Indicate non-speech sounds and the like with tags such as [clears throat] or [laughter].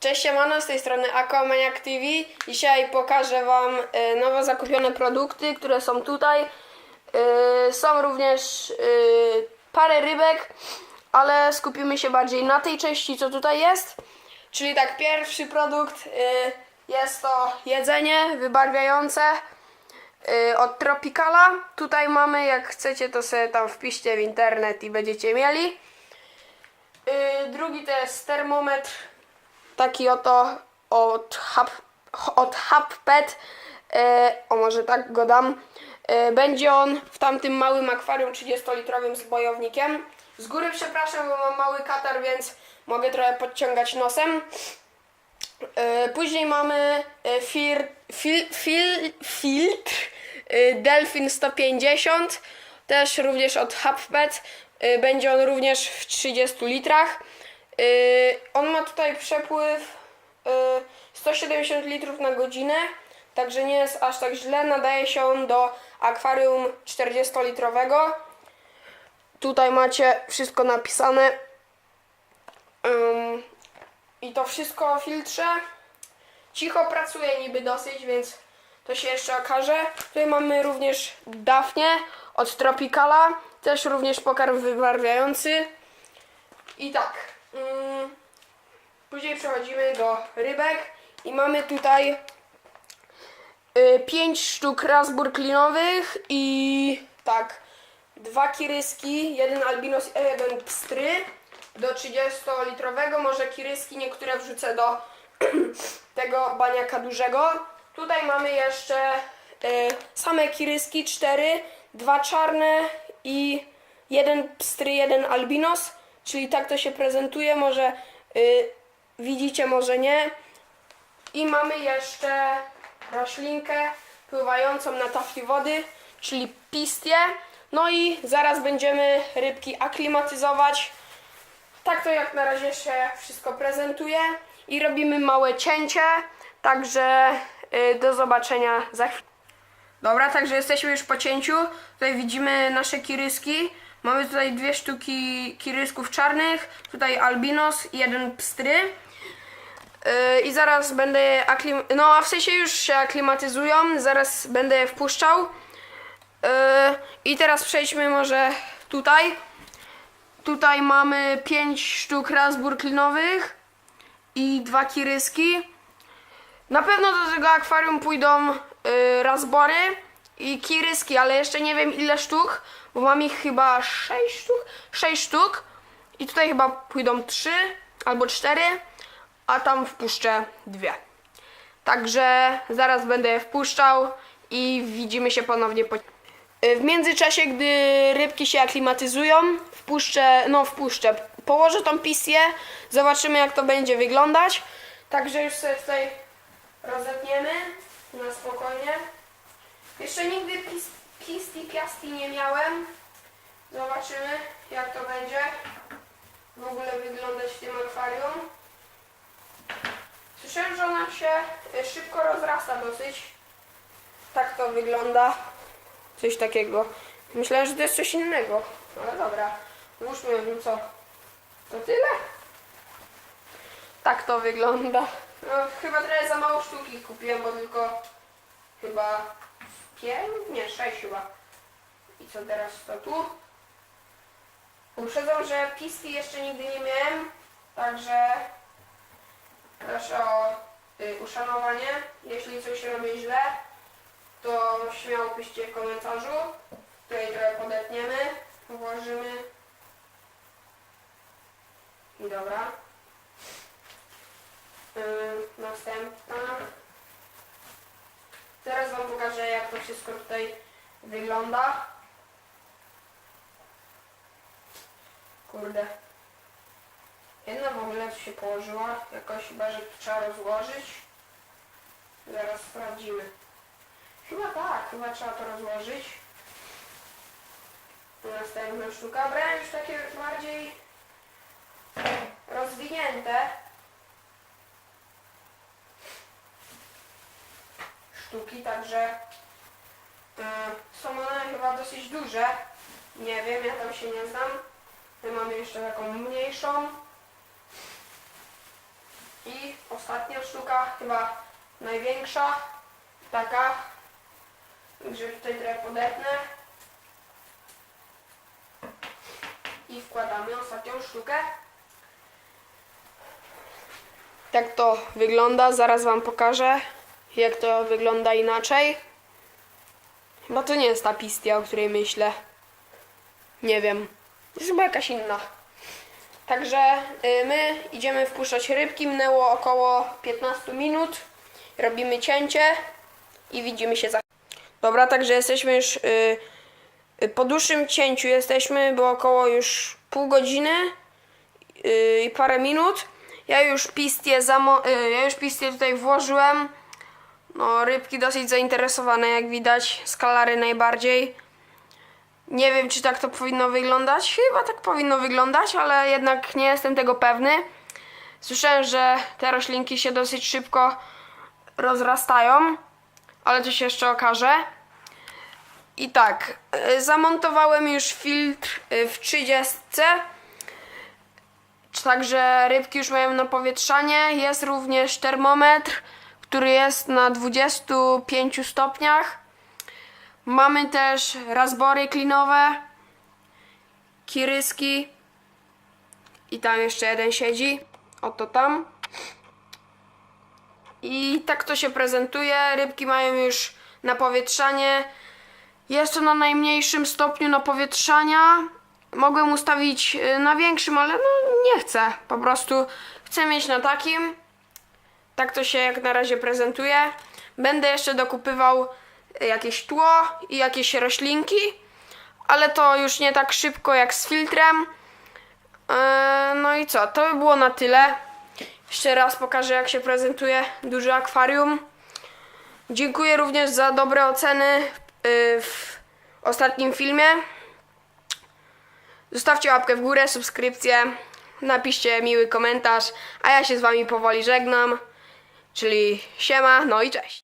Cześć siemano, z tej strony Aquamaniac TV. Dzisiaj pokażę Wam e, nowo zakupione produkty, które są tutaj. E, Są również e, parę rybek, ale skupimy się bardziej na tej części, co tutaj jest. Czyli tak, pierwszy produkt jest to jedzenie wybarwiające od Tropicala. Tutaj mamy, jak chcecie, to sobie tam wpiszcie w internet i będziecie mieli. Drugi to jest termometr taki oto od, hub, od HubPet, e, o może tak go dam, e, będzie on w tamtym małym akwarium 30-litrowym z bojownikiem. Z góry przepraszam, bo mam mały katar, więc mogę trochę podciągać nosem. E, później mamy e, fir, fil, fil, filtr e, Delfin 150, też również od HubPet. E, Będzie on również w 30 litrach. E, On ma tutaj przepływ e, 170 litrów na godzinę, także nie jest aż tak źle. Nadaje się on do akwarium 40-litrowego. Tutaj macie wszystko napisane. Ym, I to wszystko o filtrze. Cicho pracuje niby dosyć, więc to się jeszcze okaże. Tutaj mamy również Dafnię od Tropicala. Też również pokarm wybarwiający. I tak. Ym, później przechodzimy do rybek. I mamy tutaj 5 sztuk rasbur klinowych i tak, dwa kiryski, jeden albinos i jeden pstry do 30-litrowego, może kiryski niektóre wrzucę do [clears throat] tego baniaka dużego. Tutaj mamy jeszcze y, same kiryski, cztery, dwa czarne i jeden pstry, jeden albinos, czyli tak to się prezentuje, może y, widzicie, może nie. I mamy jeszcze roślinkę pływającą na tafli wody, czyli pistię. No i zaraz będziemy rybki aklimatyzować. Tak to jak na razie się wszystko prezentuje. I robimy małe cięcie, także y, do zobaczenia za chwilę. Dobra, także jesteśmy już po cięciu. Tutaj widzimy nasze kiryski. Mamy tutaj dwie sztuki kirysków czarnych, tutaj albinos i jeden pstry. Yy, I zaraz będę aklim... No, a w sensie już się aklimatyzują. Zaraz będę je wpuszczał. Yy, I teraz przejdźmy może tutaj. Tutaj mamy 5 sztuk rasbur klinowych i dwa kiryski. Na pewno do tego akwarium pójdą y, razbory i kiryski, ale jeszcze nie wiem ile sztuk, bo mam ich chyba 6 sztuk. 6 sztuk. I tutaj chyba pójdą 3 albo 4, a tam wpuszczę dwie. Także zaraz będę je wpuszczał i widzimy się ponownie po... W międzyczasie, gdy rybki się aklimatyzują, wpuszczę, no wpuszczę, położę tą pisję, zobaczymy jak to będzie wyglądać. Także już sobie tutaj rozetniemy na spokojnie. Jeszcze nigdy pis, pisti piasti nie miałem. Zobaczymy jak to będzie w ogóle wyglądać w tym akwarium. Słyszałem, że ona się y, szybko rozrasta dosyć. Tak to wygląda. Coś takiego. Myślałem, że to jest coś innego. Ale dobra. Włóżmy ją, co? To tyle? Tak to wygląda. No, chyba trochę za mało sztuki kupiłem, bo tylko chyba pięć? Nie, sześć chyba. I co teraz to tu? Uprzedzam, że pisti jeszcze nigdy nie miałem, także proszę o y, uszanowanie. Jeśli coś robię źle, to śmiało piszcie w komentarzu. Tutaj trochę podetniemy, włożymy. I dobra. Następna. Teraz Wam pokażę jak to wszystko tutaj wygląda. Kurde. Jedna w ogóle się położyła. Jakoś chyba, że trzeba rozłożyć. Zaraz sprawdzimy. Chyba tak, chyba trzeba to rozłożyć. Następna sztuka. Brałem już takie bardziej rozwinięte sztuki, także y, są one chyba dosyć duże. Nie wiem, ja tam się nie znam. My mamy jeszcze taką mniejszą. I ostatnia sztuka, chyba największa, taka. Także tutaj trochę podetnę. I wkładamy ostatnią sztukę. Tak to wygląda, zaraz Wam pokażę, jak to wygląda inaczej. Chyba to nie jest ta pistia, o której myślę. Nie wiem. Jest chyba jakaś inna. Także y, my idziemy wpuszczać rybki. Minęło około 15 minut. Robimy cięcie i widzimy się za. Dobra, także jesteśmy już y, y, po dłuższym cięciu jesteśmy, było około już pół godziny i parę minut. Ja już y, ja już pistie tutaj włożyłem. No, rybki dosyć zainteresowane, jak widać, skalary najbardziej. Nie wiem, czy tak to powinno wyglądać. Chyba tak powinno wyglądać, ale jednak nie jestem tego pewny. Słyszałem, że te roślinki się dosyć szybko rozrastają, ale to się jeszcze okaże. I tak, y, zamontowałem już filtr y, w 30. Także rybki już mają napowietrzanie. Jest również termometr, który jest na 25 stopniach. Mamy też razbory klinowe, kiryski i tam jeszcze jeden siedzi. Oto tam. I tak to się prezentuje. Rybki mają już napowietrzanie. Jest to na najmniejszym stopniu napowietrzania. Mogłem ustawić y, na większym, ale no nie chcę. Po prostu chcę mieć na takim. Tak to się jak na razie prezentuje. Będę jeszcze dokupywał jakieś tło i jakieś roślinki, ale to już nie tak szybko jak z filtrem. Eee, No i co, to by było na tyle. Jeszcze raz pokażę jak się prezentuje duże akwarium. Dziękuję również za dobre oceny y, w ostatnim filmie. Zostawcie łapkę w górę, subskrypcję, napiszcie miły komentarz, a ja się z wami powoli żegnam. Czyli siema, no i cześć.